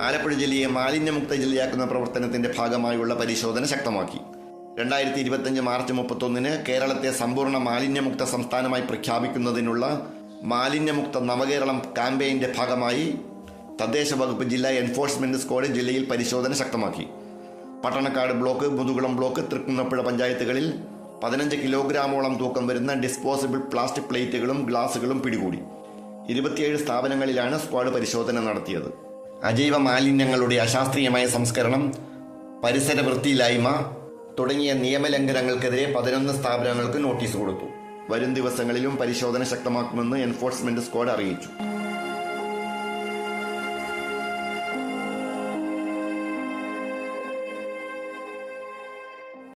ആലപ്പുഴ ജില്ലയെ മാലിന്യമുക്ത ജില്ലയാക്കുന്ന പ്രവർത്തനത്തിന്റെ ഭാഗമായുള്ള പരിശോധന ശക്തമാക്കി. രണ്ടായിരത്തി ഇരുപത്തഞ്ച് മാർച്ച് മുപ്പത്തൊന്നിന് കേരളത്തെ സമ്പൂർണ മാലിന്യമുക്ത സംസ്ഥാനമായി പ്രഖ്യാപിക്കുന്നതിനുള്ള മാലിന്യമുക്ത നവകേരളം ക്യാമ്പയിന്റെ ഭാഗമായി തദ്ദേശ വകുപ്പ് ജില്ലാ എൻഫോഴ്സ്മെന്റ് സ്ക്വാഡ് ജില്ലയിൽ പരിശോധന ശക്തമാക്കി. പട്ടണക്കാട് ബ്ലോക്ക് മുതുകുളം ബ്ലോക്ക് തൃക്കുന്നപ്പുഴ പഞ്ചായത്തുകളിൽ പതിനഞ്ച് കിലോഗ്രാമോളം തൂക്കം വരുന്ന ഡിസ്പോസിബിൾ പ്ലാസ്റ്റിക് പ്ലേറ്റുകളും ഗ്ലാസുകളും പിടികൂടി. ഇരുപത്തിയേഴ് സ്ഥാപനങ്ങളിലാണ് സ്ക്വാഡ് പരിശോധന നടത്തിയത്. അജൈവ മാലിന്യങ്ങളുടെ അശാസ്ത്രീയമായ സംസ്കരണം പരിസര വൃത്തിയില്ലായ്മ തുടങ്ങിയ നിയമലംഘനങ്ങൾക്കെതിരെ പതിനൊന്ന് സ്ഥാപനങ്ങൾക്ക് നോട്ടീസ് കൊടുത്തു. വരും ദിവസങ്ങളിലും പരിശോധന ശക്തമാക്കുമെന്ന് എൻഫോഴ്സ്മെന്റ് സ്ക്വാഡ് അറിയിച്ചു.